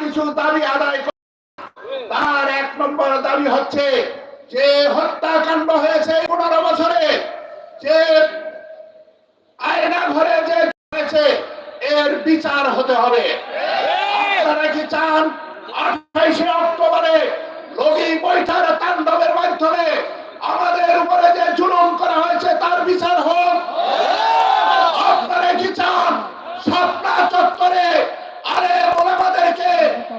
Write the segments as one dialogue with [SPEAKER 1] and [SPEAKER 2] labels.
[SPEAKER 1] কিছু দাবি আদায় তার এক নম্বর দাবি হচ্ছে যে হত্যাকাণ্ড হয়েছে পনেরো বছরে, যে আয়না ঘরে যে হয়েছে এর বিচার হতে হবে। আপনারা কি চান? আঠাইশে অক্টোবরে বৈঠার তাণ্ডবের মাধ্যমে আমাদের উপরে যে জুলুম করা হয়েছে, তার বিচার হোক। আপনারা কি চান? স্বপ্না চত্বরে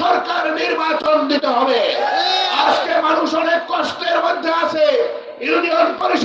[SPEAKER 1] সরকার নির্বাচন দিতে হবে। আজকে মানুষ অনেক কষ্টের মধ্যে আছে। ইউনিয়ন পরিষদ